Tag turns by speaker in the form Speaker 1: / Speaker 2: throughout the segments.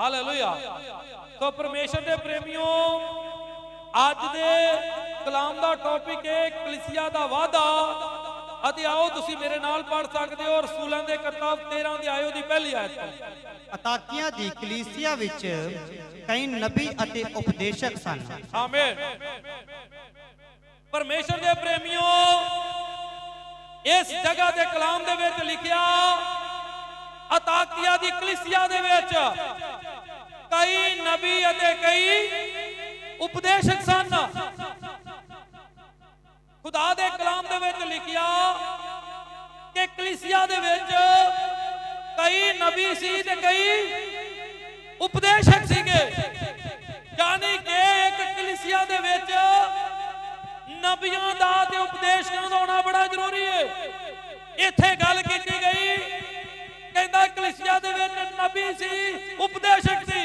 Speaker 1: Hallelujah. ਸੋ ਪਰਮੇਸ਼ਰ ਦੇ ਪ੍ਰੇਮੀਓ ਅੱਜ ਦੇ ਕਲਾਮ ਦਾ ਟੌਪਿਕ ਹੈ ਕਲੀਸਿਆ ਦਾ ਵਾਅਦਾ। ਅਤੇ ਆਓ ਤੁਸੀਂ ਮੇਰੇ ਨਾਲ ਪੜ੍ਹ ਸਕਦੇ ਹੋ ਰਸੂਲਾਂ ਦੇ ਕਿਤਾਬ 13 ਦੇ ਆਇਓ ਦੀ ਪਹਿਲੀ ਆਇਤ ਤੋਂ।
Speaker 2: ਅਤਾਕਿਆ ਦੀ ਕਲੀਸਿਆ ਵਿੱਚ ਕਈ ਨਬੀ ਅਤੇ ਉਪਦੇਸ਼ਕ ਸਨ।
Speaker 1: ਆਮੀਨ। ਪਰਮੇਸ਼ਰ ਦੇ ਪ੍ਰੇਮੀਓ ਇਸ ਜਗ੍ਹਾ ਦੇ ਕਲਾਮ ਦੇ ਵਿੱਚ ਲਿਖਿਆ ਅਤਾਕਿਆ ਦੀ ਕਲੀਸਿਆ ਦੇ ਵਿੱਚ। ਕਈ ਨਬੀ ਅਤੇ ਕਈ ਉਪਦੇਸ਼ਕ ਸਨ। ਖੁਦਾ ਦੇ ਕਲਾਮ ਦੇ ਵਿੱਚ ਲਿਖਿਆ ਕਿ ਕਲੀਸਿਆ ਦੇ ਵਿੱਚ ਕਈ ਨਬੀ ਸੀ ਤੇ ਕਈ ਉਪਦੇਸ਼ਕ ਸੀਗੇ। ਯਾਨੀ ਕਿ ਇੱਕ ਕਲੀਸਿਆ ਦੇ ਵਿੱਚ ਨਬੀਆਂ ਦਾ ਤੇ ਉਪਦੇਸ਼ਕਾਂ ਦਾ ਹੋਣਾ ਬੜਾ ਜ਼ਰੂਰੀ ਹੈ ਇੱਥੇ ਗੱਲ ਕੀਤੀ ਕਹਿੰਦਾ ਕਲੀਸਿਆ ਦੇ ਵਿੱਚ ਨਬੀ ਸੀ, ਉਪਦੇਸ਼ਕ ਸੀ।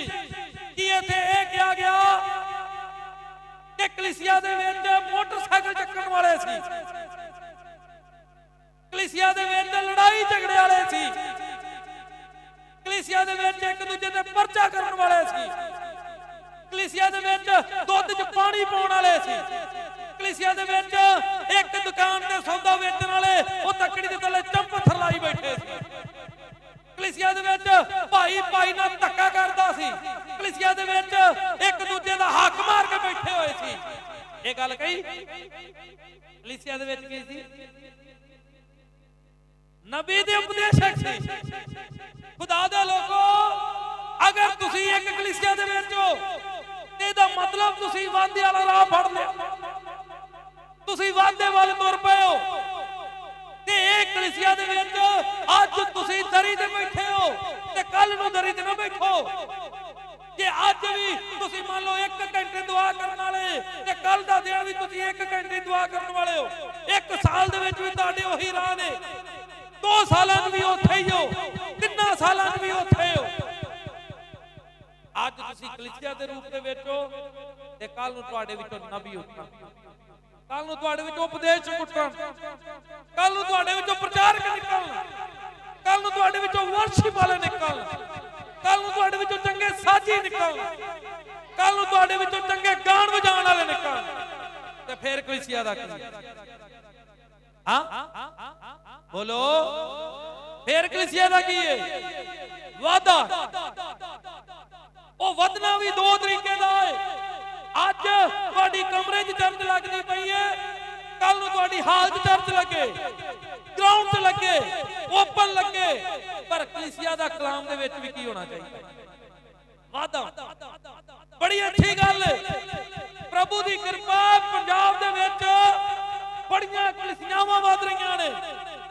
Speaker 1: ਕੀ ਇੱਥੇ ਇਹ ਕਿਹਾ ਗਿਆ ਕਿ ਕਲੀਸਿਆ ਦੇ ਵਿੱਚ ਮੋਟਰਸਾਈਕਲ ਚੱਕਣ ਵਾਲੇ ਸੀ? ਕਲੀਸਿਆ ਦੇ ਵਿੱਚ ਲੜਾਈ ਝਗੜੇ ਵਾਲੇ ਸੀ। ਕਲੀਸਿਆ ਦੇ ਵਿੱਚ ਇੱਕ ਦੂਜੇ ਤੇ ਪਰਚਾ ਕਰਨ ਵਾਲੇ ਸੀ। ਕਲੀਸਿਆ ਦੇ ਵਿੱਚ ਦੁੱਧ 'ਚ ਪਾਣੀ ਪਾਉਣ ਵਾਲੇ ਸੀ। ਕਲੀਸਿਆ ਦੇ ਵਿੱਚ ਇੱਕ ਦੁਕਾਨ ਤੇ ਸੌਦਾ ਵੇਚਣ ਵਾਲੇ, ਉਹ ਤੱਕੜੀ ਦੇ ਥੱਲੇ ਚੰਪ ਥਰਲਾਈ ਬੈਠੇ ਸੀ। ਕਲੀਸਿਆ ਦੇ ਵਿੱਚ ਭਾਈ ਭਾਈ ਨਾਲ ਧੱਕਾ ਕਰਦਾ ਸੀ। ਕਲੀਸਿਆ ਦੇ ਵਿੱਚ ਇੱਕ ਦੂਜੇ ਦਾ ਹੱਕ ਮਾਰ ਕੇ ਬੈਠੇ ਹੋਏ ਸੀ। ਇਹ ਗੱਲ ਕਹੀ? ਕਲੀਸਿਆ ਦੇ ਵਿੱਚ ਕੀ ਸੀ? ਨਬੀ ਦੇ ਉਪਦੇਸ਼ਕ ਸੀ। ਖੁਦਾ ਦੇ ਲੋਕੋ, ਅਗਰ ਤੁਸੀਂ ਇੱਕ ਕਲੀਸਿਆ ਦੇ ਵਿੱਚ ਹੋ, ਤੇ ਇਹਦਾ ਮਤਲਬ ਤੁਸੀਂ ਵਾਅਦੇ ਵਾਲਾ ਰਾਹ ਫੜ ਲਿਆ। ਤੁਸੀਂ ਵਾਅਦੇ ਵੱਲ ਤੁਰ ਪਏ ਹੋ। ਤੇ ਇਹ ਕਲੀਸਿਆ ਦੇ ਵਿੱਚ ਅੱਜ ਤੁਸੀਂ ਦਰੀ ਤੇ ਬੈਠੇ ਹੋ ਤੇ ਕੱਲ ਨੂੰ ਦਰੀ ਤੇ ਨਾ ਬੈਠੋ। ਕਿ ਅੱਜ ਵੀ ਤੁਸੀਂ ਮੰਨ ਲਓ 1 ਘੰਟੇ ਦੁਆ ਕਰਨ ਵਾਲੇ, ਤੇ ਕੱਲ ਦਾ ਦਿਨ ਵੀ ਤੁਸੀਂ 1 ਘੰਟੇ ਦੁਆ ਕਰਨ ਵਾਲੇ ਹੋ। ਇੱਕ ਸਾਲ ਦੇ ਵਿੱਚ ਵੀ ਤੁਹਾਡੇ ਉਹੀ ਰਾਹ ਨੇ। ਦੋ ਸਾਲਾਂ 'ਚ ਵੀ ਉੱਥੇ ਹੀ ਹੋ। ਤਿੰਨਾਂ ਸਾਲਾਂ 'ਚ ਵੀ ਉੱਥੇ ਹੋ। ਅੱਜ ਤੁਸੀਂ ਕਲੀਸਿਆ ਦੇ ਰੂਪ ਦੇ ਵਿੱਚ ਹੋ ਤੇ ਕੱਲ ਨੂੰ ਤੁਹਾਡੇ ਵਿੱਚੋਂ ਨਬੀ ਉੱਠਣ। ਕੱਲ ਨੂੰ ਤੁਹਾਡੇ ਵਿੱਚੋਂ ਉਪਦੇਸ਼ਕ ਉੱਠਣ ਕੱਲ ਨੂੰ ਤੁਹਾਡੇ ਵਿੱਚੋਂ ਪ੍ਰਚਾਰਕ ਨਿਕਲਣ ਕੱਲ ਨੂੰ ਤੁਹਾਡੇ ਵਿੱਚੋਂ ਵਰਸ਼ਿਪ ਵਾਲੇ ਨਿਕਲਣ ਕੱਲ ਨੂੰ ਤੁਹਾਡੇ ਵਿੱਚੋਂ ਚੰਗੇ ਸਾਜੀ ਨਿਕਲਣ ਕੱਲ ਨੂੰ ਤੁਹਾਡੇ ਵਿੱਚੋਂ ਚੰਗੇ ਗਾਣ ਵਜਾਉਣ ਵਾਲੇ ਨਿਕਲਣ, ਤੇ ਫੇਰ ਕਲੀਸਿਆ ਦਾ ਕੀ? ਹਾਂ? ਬੋਲੋ। ਫੇਰ ਕਲੀਸਿਆ ਦਾ ਕੀ ਹੈ ਵਾਦਾ ਉਹ ਵਧਣਾ ਵੀ ਦੋ ਤਰੀਕੇ ਦਾ ਹੈ ਅੱਜ ਤੁਹਾਡੀ ਕਮਰੇ 'ਚ ਚਰਚ ਲੱਗਦੀ ਪਈ ਹੈ। ਕੱਲ ਨੂੰ ਤੁਹਾਡੀ ਹਾਲ 'ਚ ਲੱਗੇ। ਗਰਾਊਂਡ 'ਚ ਲੱਗੇ ਓਪਨ ਲੱਗੇ। ਪਰ ਕਲੀਸਿਆ ਦਾ ਕਲਾਮ ਦੇ ਵਿੱਚ ਵੀ ਕੀ ਹੋਣਾ ਚਾਹੀਦਾ? ਵਾਦਾ ਬੜੀ ਅੱਛੀ ਗੱਲ ਪ੍ਰਭੂ ਦੀ ਕਿਰਪਾ ਪੰਜਾਬ ਦੇ ਵਿੱਚ ਬੜੀਆਂ ਕਲੀਸਿਆਵਾਂ ਵਧ ਰਹੀਆਂ ਨੇ।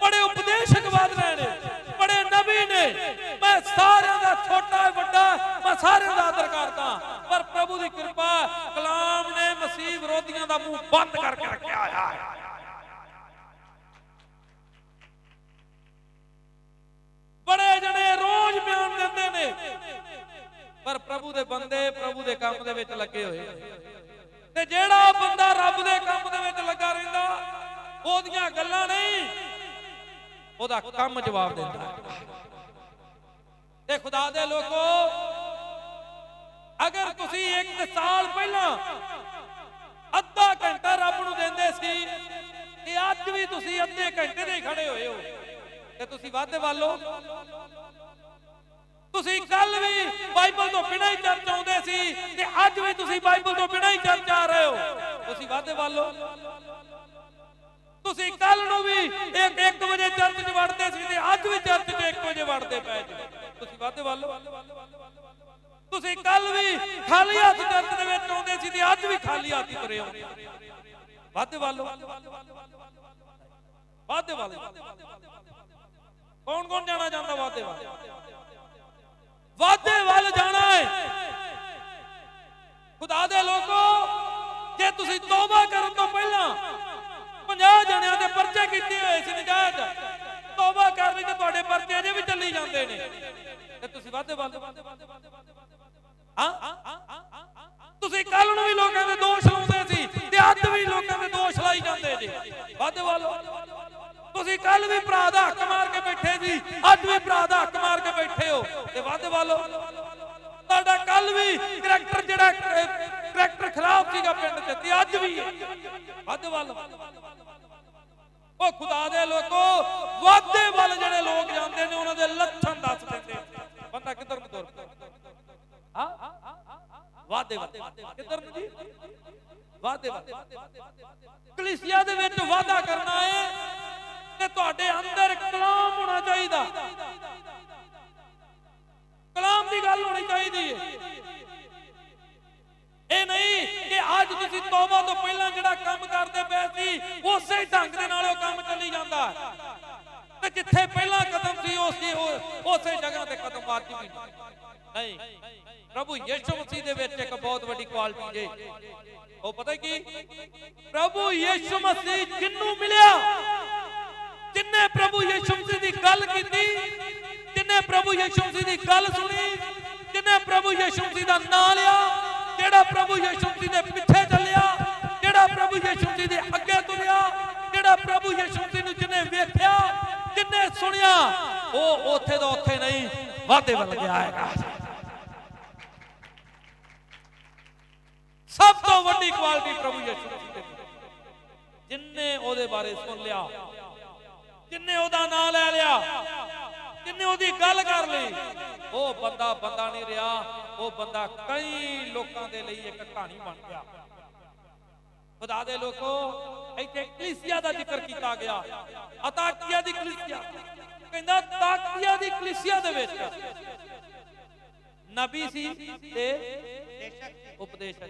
Speaker 1: ਬੜੇ ਉਪਦੇਸ਼ਕ ਵਧ ਰਹੇ ਨੇ। ਬੜੇ ਨਬੀ ਨੇ। ਮੈਂ ਸਾਰਿਆਂ ਦਾ ਛੋਟਾ ਵੱਡਾ, ਮੈਂ ਸਾਰਿਆਂ ਦਾ ਆਦਰ ਕਰਦਾ। ਪਰ ਪ੍ਰਭੂ ਦੀ ਕਿਰਪਾ ਕਲਾਮ ਨੇ ਮਸੀਹ ਵਿਰੋਧੀਆਂ ਦਾ ਮੂੰਹ ਬੰਦ ਕਰਕੇ ਰੱਖਿਆ ਹੋਇਆ ਹੈ। ਬੜੇ ਜਣੇ ਰੋਜ਼ ਬਿਆਨ ਦਿੰਦੇ ਨੇ। ਪਰ ਪ੍ਰਭੂ ਦੇ ਬੰਦੇ ਪ੍ਰਭੂ ਦੇ ਕੰਮ ਦੇ ਵਿੱਚ ਲੱਗੇ ਹੋਏ ਤੇ ਜਿਹੜਾ ਬੰਦਾ ਰੱਬ ਦੇ ਕੰਮ ਦੇ ਵਿੱਚ ਲੱਗਾ ਰਹਿੰਦਾ, ਉਹਦੀਆਂ ਗੱਲਾਂ ਨਹੀਂ। ਉਹਦਾ ਕੰਮ ਜਵਾਬ ਦਿੰਦਾ ਹੈ। ਤੇ ਖੁਦਾ ਦੇ ਲੋਕੋ, ਅਗਰ ਤੁਸੀਂ ਇੱਕ ਸਾਲ ਪਹਿਲਾਂ ਅੱਧਾ ਘੰਟਾ ਰੱਬ ਨੂੰ ਦਿੰਦੇ ਸੀ ਤੇ ਅੱਜ ਵੀ ਤੁਸੀਂ ਅੱਧੇ ਘੰਟੇ ਦੇ ਖੜੇ ਹੋਏ ਹੋ, ਤੇ ਤੁਸੀਂ ਵਾਅਦੇ ਵੱਲੋਂ ਤੁਸੀਂ ਕੱਲ ਵੀ ਬਾਈਬਲ ਤੋਂ ਬਿਨਾਂ ਹੀ ਚਰਚ ਆਉਂਦੇ ਸੀ ਤੇ ਅੱਜ ਵੀ ਤੁਸੀਂ ਬਾਈਬਲ ਤੋਂ ਬਿਨਾਂ ਹੀ ਚਰਚ ਆ ਰਹੇ ਹੋ, ਤੁਸੀਂ ਵਾਅਦੇ ਵੱਲੋਂ ਤੁਸੀਂ ਕੱਲ ਨੂੰ ਵੀ 1 ਵਜੇ ਚਰਚ 'ਚ ਵੜਦੇ ਸੀ ਤੇ ਅੱਜ ਵੀ ਚਰਚ 'ਚ 1 ਵਜੇ ਵੜਦੇ ਪਏ ਜੀ ਤੁਸੀਂ ਵਾਅਦੇ ਵੱਲੋਂ ਤੁਸੀਂ ਕੱਲ ਵੀ ਖਾਲੀ ਹੱਥ ਚਰਚ ਦੇ ਵਿੱਚ ਆਉਂਦੇ ਸੀ ਤੇ ਅੱਜ ਵੀ ਖਾਲੀ ਹੱਥ ਹੀ ਤੁਰੇ ਹੋ। ਵਾਅਦੇ ਵੱਲੋਂ ਵਾਅਦੇ ਵੱਲੋਂ ਕੌਣ ਕੌਣ ਜਾਣਾ ਚਾਹੁੰਦਾ ਵਾਧੇ ਵੱਲ? ਵਾਧੇ ਵੱਲ ਜਾਣਾ ਹੈ ਖੁਦਾ ਦੇ ਲੋਕੋ, ਜੇ ਤੁਸੀਂ ਤੋਬਾ ਕਰਨ 50 ਜਣਿਆਂ ਦੇ ਪਰਚੇ ਕੀਤੇ ਹੋਏ ਸੀ ਨਜਾਇਜ਼। ਤੋਬਾ ਕਰ ਲਈ ਤੇ ਤੁਹਾਡੇ ਪਰਚੇ ਅਜੇ ਵੀ ਚੱਲੀ ਜਾਂਦੇ ਨੇ। ਤੇ ਤੁਸੀਂ ਵਾਅਦੇ ਵੱਲ ਹਾਂ। ਤੁਸੀਂ ਕੱਲ ਨੂੰ ਵੀ ਲੋਕਾਂ ਦੇ ਦੋਸ਼ ਲਾਉਂਦੇ ਸੀ ਤੇ ਅੱਜ ਵੀ ਲੋਕਾਂ ਦੇ ਦੋਸ਼ ਲਾਈ ਜਾਂਦੇ ਜੀ ਵਾਅਦੇ ਵੱਲ ਤੁਸੀਂ ਕੱਲ ਵੀ ਭਰਾ ਦਾ ਹੱਕ ਮਾਰ ਕੇ ਬੈਠੇ ਸੀ, ਅੱਜ ਵੀ ਭਰਾ ਦਾ ਹੱਕ ਮਾਰ ਕੇ ਬੈਠੇ ਹੋ। ਤੇ ਵਾਅਦੇ ਵੱਲ ਤੁਹਾਡਾ ਕੱਲ ਵੀ ਕਰੈਕਟਰ ਜਿਹੜਾ ਕਰੈਕਟਰ ਖਰਾਬ ਸੀਗਾ ਪਿੰਡ ਤੇ ਅੱਜ ਵੀ ਹੈ। ਵੱਧ ਵੱਲ ਉਹ ਖੁਦਾ ਦੇ ਲੋਕੋ, ਵਾਧੇ ਵੱਲ ਜਿਹੜੇ ਲੋਕ ਜਾਂਦੇ ਨੇ, ਉਹਨਾਂ ਦੇ ਲੱਛਣ ਦੱਸ ਦਿੰਦੇ ਬੰਦਾ ਕਿੱਧਰ ਨੂੰ ਤੁਰ ਹਾਂ? ਵਾਧੇ ਵੱਲ। ਕਿੱਧਰ ਨੂੰ ਜੀ? ਵਾਧੇ ਵੱਲ। ਕਲੀਸਿਆ ਦੇ ਵਿੱਚ ਵਾਧਾ ਕਰਨਾ ਹੈ ਤੇ ਤੁਹਾਡੇ ਅੰਦਰ ਕਲਾਮ ਹੋਣਾ ਚਾਹੀਦਾ। ਕਲਾਮ ਦੀ ਗੱਲ ਹੋਣੀ ਚਾਹੀਦੀ ਹੈ ਇਹ ਨਹੀਂ ਅੱਜ ਤੁਸੀਂ ਤੌਬਾ ਤੋਂ ਪਹਿਲਾਂ ਜਿਹੜਾ ਕੰਮ ਕਰਦੇ ਪਏ ਸੀ, ਉਸੇ ਢੰਗ ਦੇ ਨਾਲ ਉਹ ਕੰਮ ਚੱਲੀ ਜਾਂਦਾ। ਤੇ ਜਿੱਥੇ ਪਹਿਲਾ ਕਦਮ ਸੀ, ਉਸੇ ਉਸੇ ਜਗ੍ਹਾ ਤੇ ਕਦਮ ਮਾਰਦੀ ਵੀ ਨਹੀਂ, ਪ੍ਰਭੂ ਯਿਸੂ ਮਸੀਹ ਦੇ ਵਿੱਚ ਇੱਕ ਬਹੁਤ ਵੱਡੀ ਕੁਆਲਿਟੀ ਜੇ। ਉਹ ਪਤਾ ਕੀ? ਪ੍ਰਭੂ ਯਿਸੂ ਮਸੀਹ ਜਿੰਨੂੰ ਮਿਲਿਆ, ਜਿੰਨੇ ਪ੍ਰਭੂ ਯਿਸੂ ਮਸੀਹ ਦੀ ਗੱਲ ਕੀਤੀ, ਜਿੰਨੇ ਪ੍ਰਭੂ ਯਿਸੂ ਮਸੀਹ ਦੀ ਗੱਲ ਸੁਣੀ, ਜਿੰਨੇ ਪ੍ਰਭੂ ਯਿਸੂ ਮਸੀਹ ਦਾ ਨਾਮ ਲਿਆ ਜਿਹੜਾ ਪ੍ਰਭੂ ਯਿਸੂ ਮਸੀਹ ਦੇ ਪਿੱਛੇ ਚੱਲਿਆ, ਜਿਹੜਾ ਪ੍ਰਭੂ ਯਿਸੂ ਮਸੀਹ ਦੇ ਅੱਗੇ ਤੁਰਿਆ, ਜਿਹੜਾ ਪ੍ਰਭੂ ਯਿਸੂ ਮਸੀਹ ਨੂੰ ਜਿਹਨੇ ਵੇਖਿਆ, ਜਿਹਨੇ ਸੁਣਿਆ, ਉਹ ਉੱਥੇ ਦਾ ਉੱਥੇ ਨਹੀਂ, ਵਾਧੇ ਵੱਲ ਗਿਆ ਹੈਗਾ ਸਭ ਤੋਂ ਵੱਡੀ ਕੁਆਲਿਟੀ ਪ੍ਰਭੂ ਯਿਸੂ ਮਸੀਹ ਦੇ ਵਿੱਚ। ਜਿੰਨੇ ਉਹਦੇ ਬਾਰੇ ਸੁਣ ਲਿਆ, ਜਿੰਨੇ ਉਹਦਾ ਨਾਮ ਲੈ ਲਿਆ ਕਿੰਨੇ ਉਹਦੀ ਗੱਲ ਕਰ ਲਈ? ਉਹ ਬੰਦਾ ਬੰਦਾ ਨਹੀਂ ਰਿਹਾ। ਉਹ ਬੰਦਾ ਕਈ ਲੋਕਾਂ ਦੇ ਲਈ ਇੱਕ ਕਹਾਣੀ ਬਣ ਗਿਆ। ਖੁਦਾ ਦੇ ਲੋਕੋ, ਇੱਥੇ ਕਲੀਸਿਆ ਦਾ ਜ਼ਿਕਰ ਕੀਤਾ ਗਿਆ। ਅਤਾਕੀਆ ਦੀ ਕਲੀਸਿਆ। ਕਹਿੰਦਾ ਤਾਕੀਆ ਦੀ ਕਲੀਸਿਆ ਦੇ ਵਿੱਚ ਨਬੀ ਸੀ ਤੇ ਉਪਦੇਸ਼ਕ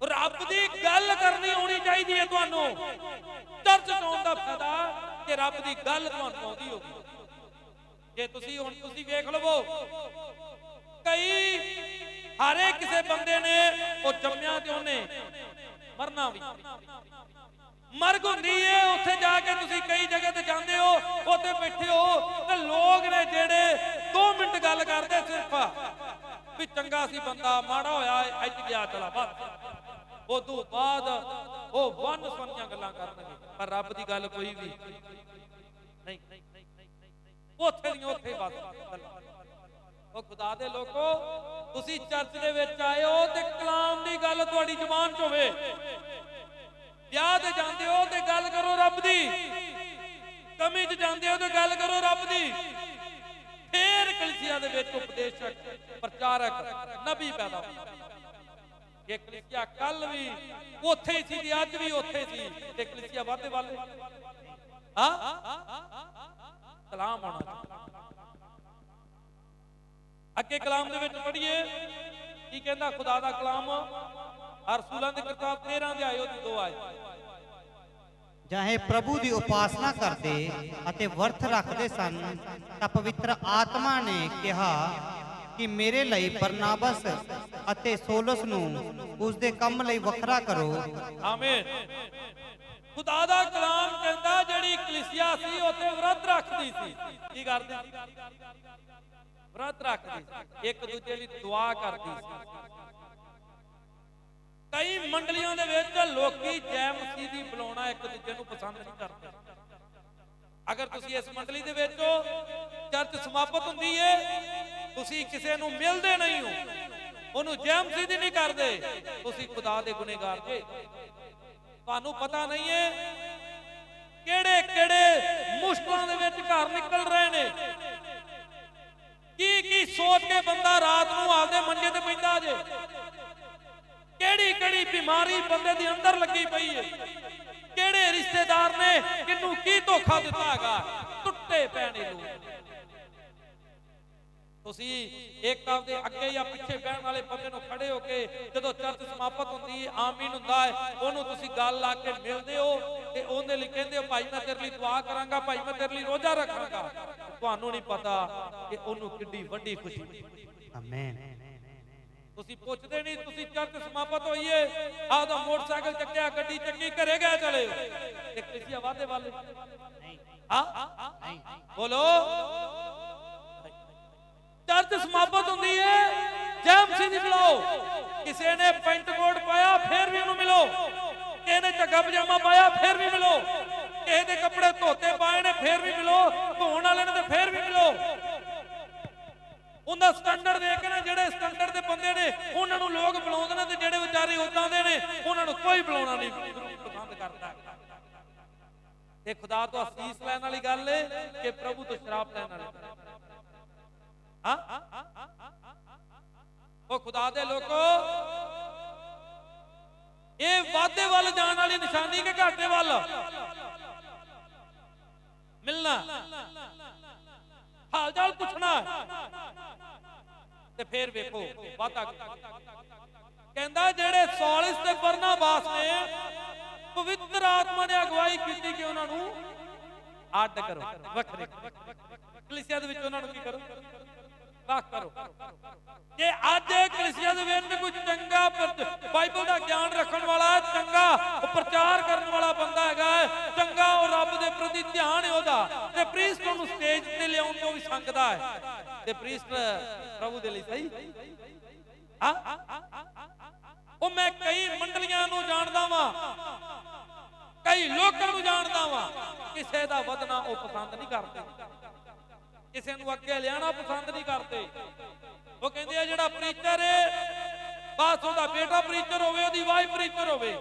Speaker 1: ਰੱਬ ਦੀ ਗੱਲ ਕਰਨੀ ਆਉਣੀ ਚਾਹੀਦੀ ਹੈ ਤੁਹਾਨੂੰ। ਚਰਚ ਜਾਣ ਦਾ ਫਾਇਦਾ ਕਿ ਰੱਬ ਦੀ ਗੱਲ ਤੁਹਾਨੂੰ ਆਉਂਦੀ ਹੋਵੇ। ਜੇ ਤੁਸੀਂ ਹੁਣ ਤੁਸੀਂ ਵੇਖ ਲਵੋ, ਕਈ ਹਾਰੇ ਕਿਸੇ ਬੰਦੇ ਨੇ, ਉਹ ਜੰਮਿਆ ਤੇ ਉਹਨੇ ਮਰਨਾ ਵੀ। ਮਰਗ ਹੁੰਦੀ ਏ, ਉੱਥੇ ਜਾ ਕੇ ਤੁਸੀਂ ਕਈ ਜਗ੍ਹਾ ਤੇ ਜਾਂਦੇ ਹੋ, ਉੱਥੇ ਬੈਠੇ ਹੋ, ਤੇ ਲੋਕ ਨੇ ਜਿਹੜੇ 2 ਮਿੰਟ ਗੱਲ ਕਰਦੇ ਸਿਰਫ, ਵੀ ਚੰਗਾ ਸੀ ਬੰਦਾ, ਮਾੜਾ ਹੋਇਆ, ਇੱਥੇ ਗਿਆ, ਚਲਾ ਬਸ ਉਦੋਂ ਬਾਅਦ ਉਹ ਵਨ ਸੁਣੀਆਂ ਗੱਲਾਂ ਕਰਨਗੇ, ਪਰ ਰੱਬ ਦੀ ਗੱਲ ਕੋਈ ਵੀ ਨਹੀਂ। ਉੱਥੇ ਦੀ ਉੱਥੇ ਬਸ ਉਹ ਖੁਦਾ ਦੇ ਲੋਕੋ, ਤੁਸੀਂ ਚਰਚ ਦੇ ਵਿੱਚ ਆਏ ਹੋ ਤੇ ਕਲਾਮ ਦੀ ਗੱਲ ਤੁਹਾਡੀ ਜ਼ੁਬਾਨ 'ਚ ਹੋਵੇ। ਵਿਆਹ ਤੇ ਜਾਂਦੇ ਹੋ ਤੇ ਗੱਲ ਕਰੋ ਰੱਬ ਦੀ। ਕਮੀ 'ਚ ਜਾਂਦੇ ਹੋ ਤੇ ਗੱਲ ਕਰੋ ਰੱਬ ਦੀ। ਫੇਰ ਕਲੀਸਿਆ ਦੇ ਵਿੱਚ ਉਪਦੇਸ਼ਕ, ਪ੍ਰਚਾਰਕ, ਨਬੀ ਪੈਦਾ ਇਹ ਕਲੀਸਿਆ ਕੱਲ ਵੀ, ਉੱਥੇ ਹੀ ਸੀ ਤੇ ਅੱਜ ਵੀ ਉੱਥੇ ਸੀ ਤੇ ਕਲੀਸਿਆ ਵਾਧੇ ਵਾਲੇ। ਹਾਂ? ਕਲਾਮ ਆਉਣਾ। ਅੱਗੇ ਕਲਾਮ ਦੇ ਵਿੱਚ ਪੜ੍ਹੀਏ ਕੀ ਕਹਿੰਦਾ ਖੁਦਾ ਦਾ ਕਲਾਮ ਅਰ ਰਸੂਲਾਂ ਦੀ ਕਿਤਾਬ 13 ਦੇ ਆਇਓ ਤੇ 2 ਆਏ।
Speaker 2: ਚਾਹੇ ਪ੍ਰਭੂ ਦੀ ਉਪਾਸਨਾ ਕਰਦੇ ਅਤੇ ਵਰਤ ਰੱਖਦੇ ਸਨ ਤਾਂ ਪਵਿੱਤਰ ਆਤਮਾ ਨੇ ਕਿਹਾ ਕਿ ਮੇਰੇ ਲਈ ਬਰਨਾਬਸ ਅਤੇ ਸੋਲਸ ਨੂੰ ਉਸ ਦੇ ਕੰਮ ਲਈ ਵੱਖਰਾ ਕਰੋ।
Speaker 1: ਆਮੀਨ। ਖੁਦਾ ਦਾ ਕਲਾਮ ਕਹਿੰਦਾ, ਜਿਹੜੀ ਕਲੀਸਿਆ ਸੀ, ਉੱਥੇ ਵਰਤ ਰੱਖਦੀ ਸੀ। ਕੀ ਕਰਦੀ ਵਰਤ ਰੱਖਦੀ ਸੀ। ਇੱਕ ਦੂਜੇ ਲਈ ਦੁਆ ਕਰਦੀ ਸੀ। ਕਈ ਮੰਡਲੀਆਂ ਦੇ ਵਿੱਚ ਲੋਕੀ ਜੈ ਮਸੀਹ ਦੀ ਬੁਲਾਉਣਾ ਇੱਕ ਦੂਜੇ ਨੂੰ ਪਸੰਦ ਨਹੀਂ ਕਰਦੇ। ਅਗਰ ਤੁਸੀਂ ਇਸ ਮੰਡਲੀ ਦੇ ਵਿੱਚ ਹੋ, ਚਰਚ ਸਮਾਪਤ ਹੁੰਦੀ ਏ, ਤੁਸੀਂ ਕਿਸੇ ਨੂੰ ਮਿਲਦੇ ਨਹੀਂ ਹੋ। ਉਹਨੂੰ ਜੈ ਮਸੀਹ ਦੀ ਨਹੀਂ ਕਰਦੇ। ਤੁਸੀਂ ਖੁਦਾ ਦੇ ਗੁਨੇਗਾਰ ਜੇ ਤੁਹਾਨੂੰ ਪਤਾ ਨਹੀਂ ਏ ਕਿਹੜੇ ਕਿਹੜੇ ਮੁਸ਼ਕਲਾਂ ਦੇ ਵਿੱਚ ਘਰ ਨਿਕਲ ਰਹੇ ਨੇ। ਕੀ ਕੀ ਸੋਚ ਕੇ ਬੰਦਾ ਰਾਤ ਨੂੰ ਆਪਦੇ ਮੰਜੇ ਤੇ ਪੈਂਦਾ ਜੇ। ਕਿਹੜੀ ਕਿਹੜੀ ਬਿਮਾਰੀ ਬੰਦੇ ਦੇ ਅੰਦਰ ਲੱਗੀ ਪਈ ਏ ਕਿਹੜੇ ਰਿਸ਼ਤੇਦਾਰ ਨੇ ਕਿੰਨੂੰ ਕੀ ਧੋਖਾ ਦਿੱਤਾ ਹੈਗਾ। ਟੁੱਟੇ ਪੈਣੇ ਲੋਕ। ਤੁਸੀਂ ਇੱਕ ਆਪਦੇ ਅੱਗੇ ਜਾਂ ਪਿੱਛੇ ਬਹਿਣ ਵਾਲੇ ਬੰਦੇ ਨੂੰ ਖੜੇ ਹੋ ਕੇ ਜਦੋਂ ਚਰਚ ਸਮਾਪਤ ਹੁੰਦੀ ਹੈ ਆਮੀਨ ਹੁੰਦਾ ਹੈ ਉਹਨੂੰ ਤੁਸੀਂ ਗੱਲ ਲਾ ਕੇ ਮਿਲਦੇ ਹੋ ਤੇ ਉਹਦੇ ਲਈ ਕਹਿੰਦੇ ਹੋ ਭਾਈ ਮੈਂ ਤੇਰੇ ਲਈ ਦੁਆ ਕਰਾਂਗਾ ਭਾਈ ਮੈਂ ਤੇਰੇ ਲਈ ਰੋਜ਼ਾ ਰੱਖਾਂਗਾ। ਤੁਹਾਨੂੰ ਨਹੀਂ ਪਤਾ ਕਿ ਉਹਨੂੰ ਕਿੰਨੀ ਵੱਡੀ ਖੁਸ਼ੀ
Speaker 2: ਆਮੇਨ
Speaker 1: ਤੁਸੀਂ ਪੁੱਛਦੇ ਨਹੀਂ ਤੁਸੀਂ ਚਰਚ ਸਮਾਪਤ ਹੋਈਏ ਆਪਦਾ ਮੋਟਰਸਾਈਕਲ ਚੱਕਿਆ ਗੱਡੀ ਚੱਕੀ ਘਰੇ ਗਏ ਚਲੇ ਤੇ ਕਿਸੇ ਵਾਦੇ ਵਾਲੇ? ਹਾਂ? ਬੋਲੋ। ਚਰਚ ਸਮਾਪਤ ਹੁੰਦੀ ਹੈ ਜੈਮ ਸਿੰਘ ਦੀ ਕਿਸੇ ਨੇ ਪੈਂਟ ਕੋਟ ਪਾਇਆ, ਫੇਰ ਵੀ ਉਹਨੂੰ ਮਿਲੋ। ਕਿਸੇ ਨੇ ਝੱਗਾ ਪਜਾਮਾ ਪਾਇਆ, ਫੇਰ ਵੀ ਮਿਲੋ। ਕਿਸੇ ਦੇ ਕੱਪੜੇ ਧੋਤੇ ਪਾਏ ਨੇ, ਫੇਰ ਵੀ ਮਿਲੋ। ਧੋਣ ਵਾਲੇ ਨੇ ਤੇ ਫੇਰ ਵੀ ਮਿਲੋ। ਉਹਨਾਂ ਸਟੈਂਡਰਡ ਦੇਖ ਕੇ ਨਾ, ਜਿਹੜੇ ਸਟੈਂਡਰਡ ਦੇ ਬੰਦੇ ਨੇ, ਉਹਨਾਂ ਨੂੰ ਲੋਕ ਬੁਲਾਉਂਦੇ ਨੇ ਤੇ ਜਿਹੜੇ ਵਿਚਾਰੇ ਉਦਾਂ ਦੇ ਨੇ, ਉਹਨਾਂ ਨੂੰ ਕੋਈ ਬੁਲਾਉਣਾ ਨਹੀਂ। ਪਸੰਦ ਕਰਦਾ। ਇਹ ਖੁਦਾ ਤੋਂ ਅਸੀਸ ਲੈਣ ਵਾਲੀ ਗੱਲ ਏ ਕਿ ਪ੍ਰਭੂ ਤੋਂ ਸ਼ਰਾਪ ਲੈਣ ਵਾਲੀ ਹਾਂ ਉਹ ਖੁਦਾ ਦੇ ਲੋਕੋ, ਇਹ ਵਾਅਦੇ ਵੱਲ ਜਾਣ ਵਾਲੀ ਨਿਸ਼ਾਨੀ ਕਿ ਘਾਟੇ ਵੱਲ? ਮਿਲਣਾ। ਹਾਲ ਚਾਲ ਪੁੱਛਣਾ ਤੇ ਫੇਰ ਵੇਖੋ ਵਾਦਾ ਕਹਿੰਦਾ, ਜਿਹੜੇ ਸੌਲਿਸ ਤੇ ਬਰਨਾਬਾਸ ਨੇ, ਪਵਿੱਤਰ ਆਤਮਾ ਨੇ ਅਗਵਾਈ ਕੀਤੀ ਕਿ ਉਹਨਾਂ ਨੂੰ ਅੱਡ ਕਰੋ। ਵੱਖਰੇ। ਕਲੀਸਿਆ ਦੇ ਵਿੱਚ ਉਹਨਾਂ ਨੂੰ ਕੀ ਕਰੋ? ਵੱਖ ਕਰੋ। ਜੇ ਅੱਜ ਕਲੀਸਿਆ ਦੇ ਵਿੱਚ ਕੋਈ ਚੰਗਾ ਬਾਈਬਲ ਦਾ ਗਿਆਨ ਰੱਖਣ ਵਾਲਾ, ਚੰਗਾ ਉਹ ਪ੍ਰਚਾਰ ਕਰਨ ਵਾਲਾ ਬੰਦਾ ਹੈਗਾ ਚੰਗਾ ਉਹ ਰੱਬ ਦੇ ਪ੍ਰਤੀ ਧਿਆਨ ਹੈ ਉਹਦਾ, ਤੇ ਪ੍ਰੀਸਟ ਉਹਨੂੰ ਸਟੇਜ ਤੇ ਲਿਆਉਣ ਤੋਂ ਵੀ ਸੰਗਦਾ ਹੈ। ਤੇ ਪ੍ਰੀਸਟ ਪ੍ਰਭੂ ਦੇ ਲਈ ਸਹੀ? ਹਾਂ? ਉਹ ਮੈਂ ਕਈ ਮੰਡਲੀਆਂ ਨੂੰ ਜਾਣਦਾ ਵਾਂ, ਕਈ ਲੋਕਾਂ ਨੂੰ ਜਾਣਦਾ ਵਾਂ, ਕਿਸੇ ਦਾ ਵਧਣਾ ਉਹ ਪਸੰਦ ਨਹੀਂ ਕਰਦੇ। ਕਿਸੇ ਨੂੰ ਅੱਗੇ ਲਿਆਣਾ ਪਸੰਦ ਨਹੀਂ ਕਰਦੇ। ਉਹ ਕਹਿੰਦੇ ਆ, ਜਿਹੜਾ ਪ੍ਰੀਚਰ ਹੈ ਬਸ ਉਹਦਾ ਬੇਟਾ ਪ੍ਰੀਚਰ ਹੋਵੇ, ਉਹਦੀ ਵਾਈਫ ਪ੍ਰੀਚਰ ਹੋਵੇ।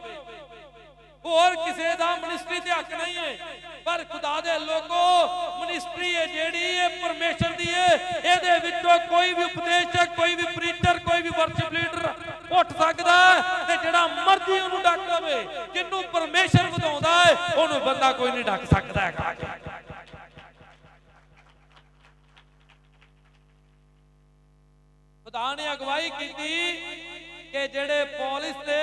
Speaker 1: ਹੋਰ ਕਿਸੇ ਦਾ ਮਿਨਿਸਟਰੀ ਤੇ ਹੱਕ ਨਹੀਂ ਹੈ ਪਰ ਖੁਦਾ ਦੇ ਲੋਕੋ ਮਿਨਿਸਟਰੀ ਹੈ ਜਿਹੜੀ ਇਹ ਪਰਮੇਸ਼ਰ ਦੀ ਹੈ ਇਹਦੇ ਵਿੱਚੋਂ ਕੋਈ ਵੀ ਉਪਦੇਸ਼ਕ, ਕੋਈ ਵੀ ਪ੍ਰੀਚਰ ਕੋਈ ਵੀ ਵਰਸ਼ਿਪ ਲੀਡਰ ਉੱਠ ਸਕਦਾ ਤੇ ਜਿਹੜਾ ਮਰਜ਼ੀ ਉਹਨੂੰ ਡੱਕ ਲਵੇ। ਜਿੰਨੂੰ ਪਰਮੇਸ਼ਰ ਵਧਾਉਂਦਾ ਹੈ ਉਹਨੂੰ ਬੰਦਾ ਕੋਈ ਨਹੀਂ ਡੱਕ ਸਕਦਾ ਹੈਗਾ। ਖੁਦਾ ਨੇ ਅਗਵਾਈ ਕੀਤੀ ਕਿ ਜਿਹੜੇ ਪੌਲਿਸ ਤੇ